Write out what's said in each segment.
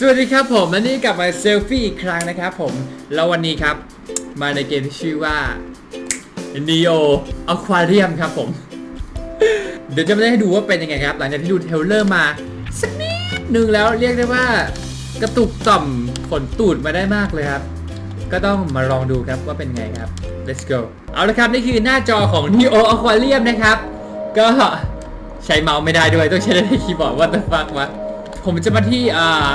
สวัสดีครับผมและนี่กลับมาเซลฟี่อีกครั้งนะครับผม แล้ววันนี้ครับ มาในเกมที่ชื่อว่า Neo Aquarium ครับผม เดี๋ยวจะมาได้ให้ดูว่าเป็นยังไงครับ หลังจากที่ดูเทลเลอร์มา สักนิดนึงแล้วเรียกได้ว่ากระตุกต่อมขนตูดมาได้มากเลยครับ ก็ต้องมาลองดูครับว่าเป็นไงครับ let's go เอาละครับ นี่คือหน้าจอของ Neo Aquarium นะครับ ก็ใช้เมาส์ไม่ได้ด้วยต้องใช้ได้ที่คีย์บอร์ด what the fuck วะผมจะมาที่อ่า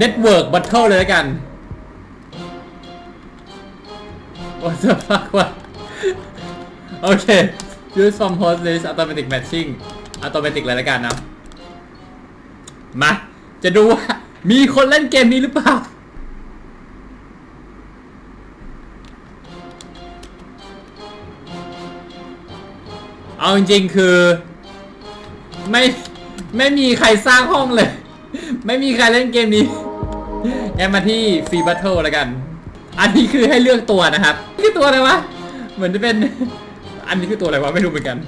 Network Battle เทิลเลยแล้วกัน what the fuck วะโอเค use from host list automatic matching automatic เลยแล้วกันนะ มา จะดูว่า มีคนเล่นเกมนี้หรือเปล่า เอาจริงๆคือ ไม่ ไม่มีใครสร้างห้องเลย ไม่มีใครเล่นเกมนี้ งั้นมาที่ฟรีบัตเทิลแล้วกัน อันนี้คือให้เลือกตัวนะครับนี่คือตัวอะไรวะ เหมือนจะเป็น อันนี้คือตัวอะไรวะไม่รู้เหมือนกัน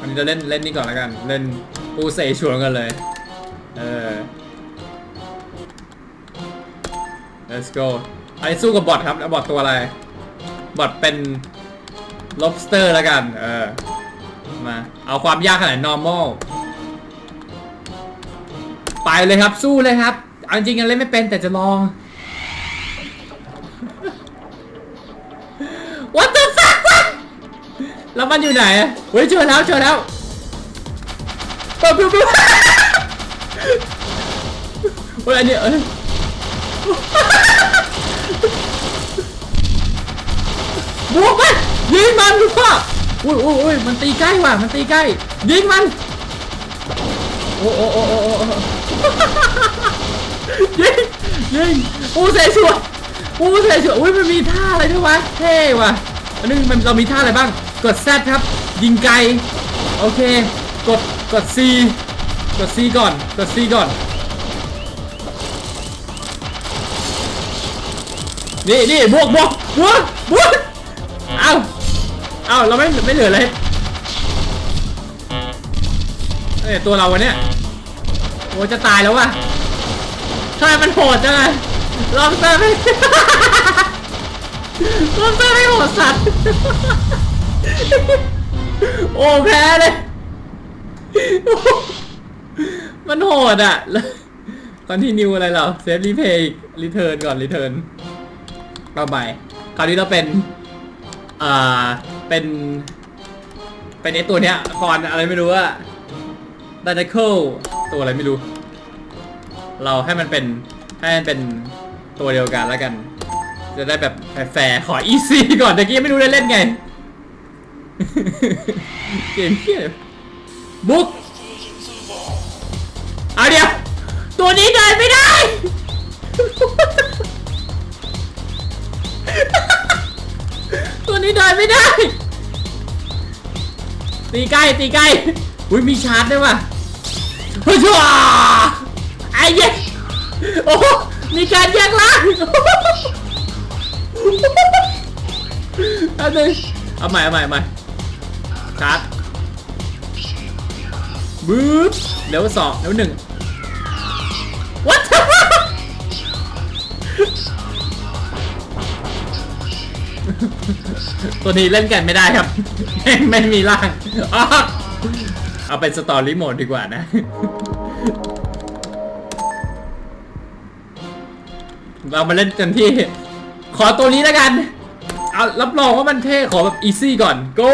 อันนี้จะเล่นเล่นนี่ก่อนแล้วกัน เล่นปูเซชวนกันเลย เออ let's go อันนี้สู้กับบอทครับแล้วบอทตัวอะไร บอทเป็น lobster แล้วกัน เออ มา เอาความยากขนาด normal ไปเลยครับ สู้เลยครับ เอาจริงๆยังเล่นไม่เป็นแต่จะลอง What the fuck วะแล้วมันอยู่ไหนอะเฮ้ยเจอแล้วเจอแล้วปิ๊บปิ๊บปิ๊บเฮ้ยอันนี้เอ้ยบวกมันยิงมันลูกพ่ออุ้ยอุ้ยอุ้ยมันตีใกล้ว่ะมันตีใกล้ยิงมันโอ้โอ้โอ้โอ้โอ้โอ้ ยิงยิงปูเสฉวนปูเสฉวนอุ้ยมันมีท่าอะไรด้วยวะเท่ว่ะอันนึงมันเรามีท่าอะไรบ้าง กด Z ครับ ยิงไกล โอเค กด กด C กด C ก่อน กด C ก่อน นี่นี่บวกบวกบวกบวกเอาเอาเราไม่ไม่เหลือเลยเอ้ยตัวเราวันเนี้ยโอ้จะตายแล้วว่ะ ทำไมมันโหดจังเลยลองเตอร์ไม่ ลองเตอร์ไม่โหดสัตว์ โอ้แพ้เลย มันโหดอะแล้วคอนทินิวอะไรเราเซฟรีเพย์รีเทิร์นก่อนรีเทิร์นเอาใหม่คราวนี้เราเป็นอ่าเป็นเป็นไอตัวเนี้ยคอนอะไรไม่รู้อะดาร์เคิลตัวอะไรไม่รู้ เราให้มันเป็นให้มันเป็นตัวเดียวกันแล้วกัน จะได้แบบแฟร์ขออีซี่ก่อนตะกี้ไม่รู้ได้เล่นไง เกมเฮียบุ๊กเอาเดียว ตัวนี้เดินไม่ได้ ตัวนี้เดินไม่ได้ ตีใกล้ตีใกล้อุ้ยมีชาร์จด้วยว่ะเฮ้ยชัว อ้เหี้ยโอ้โหมีการแยกล่างอาหนึ่งเอาใหม่เอาใหม่เอาใหม่ชาร์จบึ๊บเดี๋ยวสองเดี๋ยวหนึ่ง what the fuck ตัวนี้เล่นกันไม่ได้ครับ ไม่ไม่มีร่างอ้อเอาเป็นสตอรี่โหมดดีกว่านะ เรามาเล่นกันที่ ขอตัวนี้แล้วกัน เอารับรองว่ามันเท่ขอแบบอีซี่ก่อน go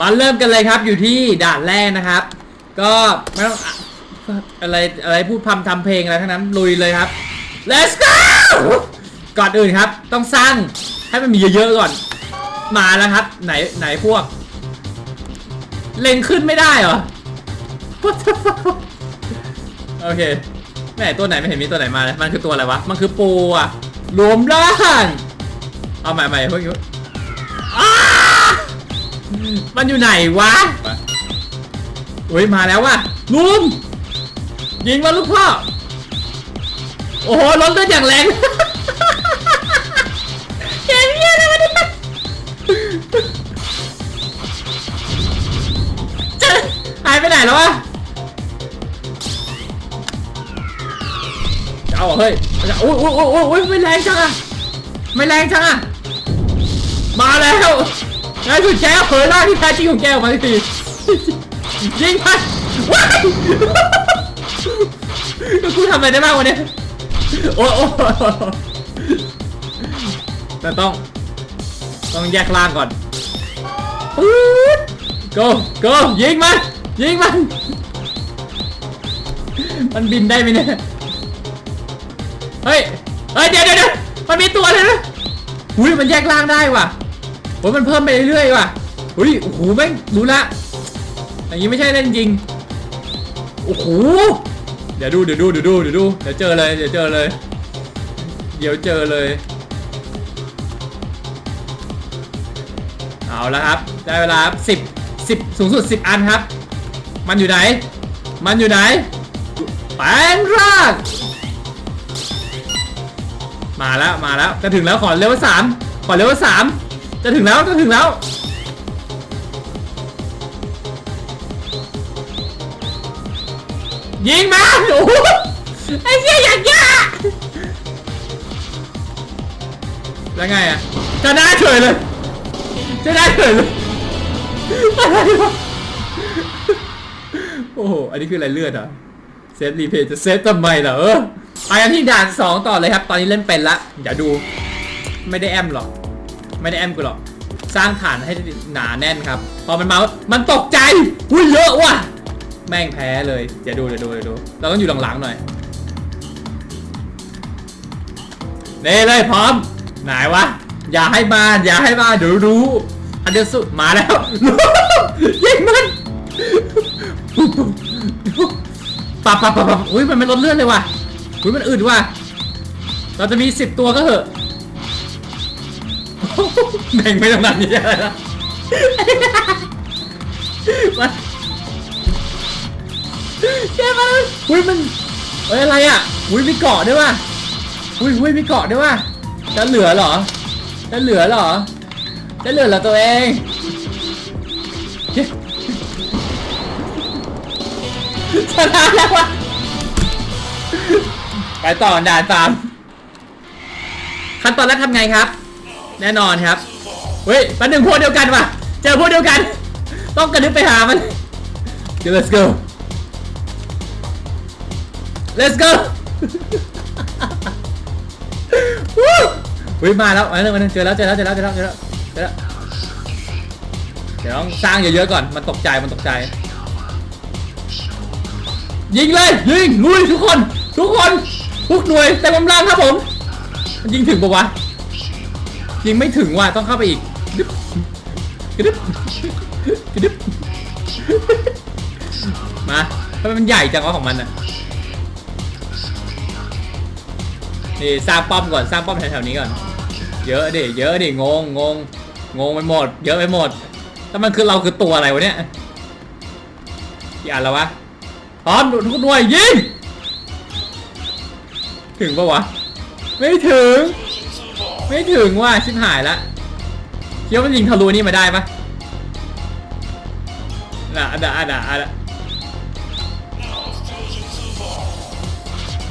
มาเริ่มกันเลยครับอยู่ที่ด่านแรกนะครับ ก็ไม่ต้องอะไรอะไรพูดพำทำเพลงอะไรทั้งนั้นลุยเลยครับ let's go ก่อนอื่นครับ ต้องสร้างให้มันมีเยอะๆก่อน มาแล้วครับ ไหนไหนพวก เล็งขึ้นไม่ได้เหรอ What the fuck โอเค ไหนตัวไหนไม่เห็นมีตัวไหนมาเลยมันคือตัวอะไรวะ มันคือปูอะรวมร่างเอาใหม่ใหม่เพิ่งมันอยู่ไหนวะอุ้ยมาแล้วว่ะลุมยิงมาลูกพ่อ โอ้โหรถเลือดอย่างแรงเกมเหี้ยอะไรวะเนี่ยจะหายไปไหนแล้ววะ เอาเหรอเฮ้ยโอ้ยโอ้ยโอ้ยโอ้ยโอ้ยไม่แรงจังอะไม่แรงจังอะมาแล้วนายสุดแก้วเผยร่างที่แท้จริงของแกออกมาสักทียิงไปว้ายกูทำอะไรได้บ้างวันนี้โอ้โอ้แต่ต้อง ต้องแยกล่างก่อนปื๊ด go go ยิงมันยิงมัน มันบินได้ไหมเนี่ย เฮ้ย เฮ้ย เดี๋ยวเดี๋ยวเดี๋ยวมันมีตัวเลยนะอุ้ยมันแยกล่างได้ว่ะโอ้ยมันเพิ่มไปเรื่อยๆว่ะอุ้ยโอ้โหแม่งรู้ละอย่างนี้ไม่ใช่เล่นจริงโอ้โหเดี๋ยวดูเดี๋ยวดูเดี๋ยวดูเดี๋ยวดูเดี๋ยวเจอเลยเดี๋ยวเจอเลย เดี๋ยวเจอเลย เอาล้วครับ ได้เวลาสิบสิบสูงสุดสิบอันครับ มันอยู่ไหน มันอยู่ไหนแปลงร่าง มาแล้วมาแล้วจะถึงแล้วขอเลเวลสามขอเลเวลสามจะถึงแล้วจะถึงแล้วยิงมาโอ้ไอ้เหี้ยอย่างยากแล้วไงอะชนะเฉยเลยจะได้เฉยเลยอะไรวะโอ้โห อันนี้คืออะไรเลือดอะเซฟรีเพย์จะเซฟทำไมล่ะเออ ไปกันที่ด่านสองต่อเลยครับ ตอนนี้เล่นเป็นละอย่าดู ไม่ได้แอมหรอก ไม่ได้แอมกูหรอก สร้างฐานให้หนาแน่นครับ พอมันมา มันตกใจอุ้ยเยอะว่ะ แม่งแพ้เลยอย่าดูอย่าดูอย่าดู เราต้องอยู่หลังๆหน่อยเน่เลยพร้อม ไหนวะ อย่าให้มาอย่าให้มาเดี๋ยวรู้อันเดอร์สุดมาแล้วยิงมันปับปับปับปับอุ้ยมันไม่ลดเลือดเลยว่ะ อุ้ยมันอึดว่ะ เราจะมีสิบตัวก็เหอะ แบ่งไปตรงนั้นนี่อะไรนะมาแกมาอุ้ยมันเฮ้ยอะไรอะ อุ้ยมีเกาะด้วยว่ะ อุ้ยอุ้ยมีเกาะด้วยว่ะ จะเหลือเหรอ จะเหลือเหรอ จะเหลือเหรอตัวเองชนะแล้ววะ ไปต่อด่านสามขั้นตอนแรกทำไงครับ แน่นอนครับ เฮ้ยปันหนึ่งพวกเดียวกันว่ะ เจอพวกเดียวกัน ต้องกระดึ๊บไปหามันเดี๋ยว let's go let's go วู้เฮ้ยมาแล้วมาแล้วมาแล้วเจอแล้วเจอแล้วเจอแล้วเจอแล้วเจอแล้วเจอแล้วเดี๋ยวต้องสร้างเยอะๆก่อนมันตกใจมันตกใจ ยิงเลยยิงลุยทุกคน ทุกคนทุกหน่วยเต็มกำลังครับผม มันยิงถึงปะวะ ยิงไม่ถึงว่ะต้องเข้าไปอีกดึ๊บกระดึ๊บกระดึ๊บมาทำไมมันใหญ่จังวะของมันอะนี่สร้างป้อมก่อนสร้างป้อมแถวๆนี้ก่อน เยอะดิเยอะดิงงงงงงไปหมด เยอะไปหมดแล้วมันคือเราคือตัวอะไรวะเนี่ยกี่อันแล้ววะพร้อมทุกหน่วยยิง ถึงปะวะ ไม่ถึง ไม่ถึงว่ะชิบหายละคิดว่ามันยิงทะลุนี่มาได้ปะน่ะอะน่ะอะน่ะอะ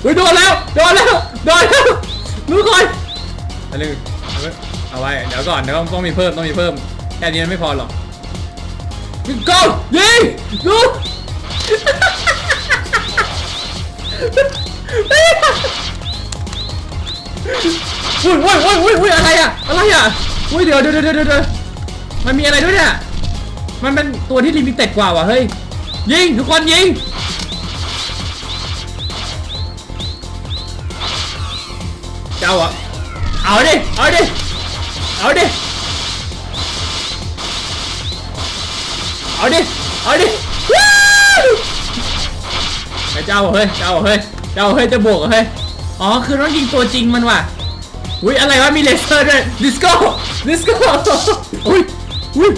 อุ้ยโดนแล้วโดนแล้วโดนแล้วดูก่อนอันนึงเอาไว้เอาไว้เดี๋ยวก่อนเดี๋ยวต้องต้องมีเพิ่มต้องมีเพิ่มแค่นี้มันไม่พอหรอก go ยิงดู อุ้ยอุ้ยอุ้ยอุ้ยอุ้ยอะไรอะอะไรอะอุ้ยเดี๋ยวเดี๋ยวเดี๋ยวเดี๋ยวมันมีอะไรด้วยเนี่ยมันเป็นตัวที่ลิมิเต็ดกว่าว่ะเฮ้ยยิงทุกคนยิงเจ้าอะเอาดิเอาดิเอาดิเอาดิเอาดิวู้ไอ้เจ้าเฮ้ยเจ้าเฮ้ยเจ้าเฮ้ยจะบวกเหรอเฮ้ยอ๋อคือต้องยิงตัวจริงมันว่ะ อุ้ยอะไรวะมีเลเซอร์ด้วยดิสโก้ดิสโก้อุ้ยอุ้ย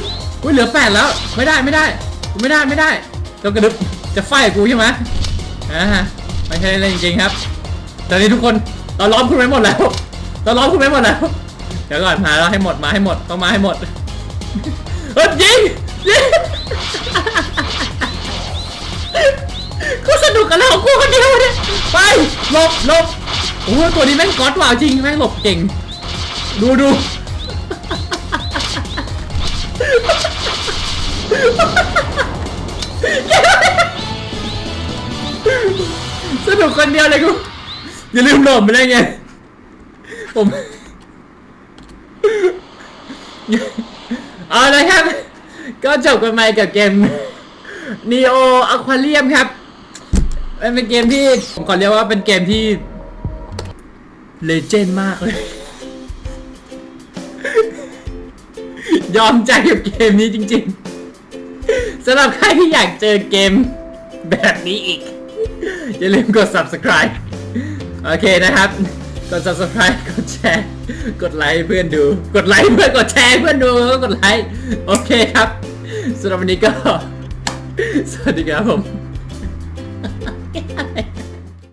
อุ้ยเหลือแปดแล้วไม่ได้ไม่ได้ไม่ได้ไม่ได้ต้องกระดึบจะไฟ่กูใช่ไหมอ่าไม่ใช่เล่นจริงๆครับ ตอนนี้ทุกคนเราล้อมคุณไว้หมดแล้วเราล้อมคุณไว้หมดแล้วเดี๋ยวก่อนหาเราให้หมดมาให้หมดต้องมาให้หมดเฮ้ยยิงยิงกูสนุกกับเรากูคนเดียวเนี่ยไปหลบหลบ โอ้โหตัวนี้แม่งก๊อตว่ะจริงแม่งหลบเก่ง ดูดูสนุกคนเดียวเลยกูอย่าลืมหลดไปเลยไงผมเอาละครับ ก็จบกันไปกับเกม Neo Aquarium ครับ เป็นเกมที่ ผมขอเรียกว่าเป็นเกมที่ เลเจนด์มากเลย ยอมใจกับเกมนี้จริงๆสำหรับใครที่อยากเจอเกมแบบนี้อีก อย่าลืมกด subscribe โอเคนะครับ กด subscribe กดแชร์ กดไลค์เพื่อนดู กดไลค์เพื่อนกดแชร์เพื่อนดูแล้วก็กดไลค์โอเคครับสำหรับวันนี้ก็ สวัสดีครับผม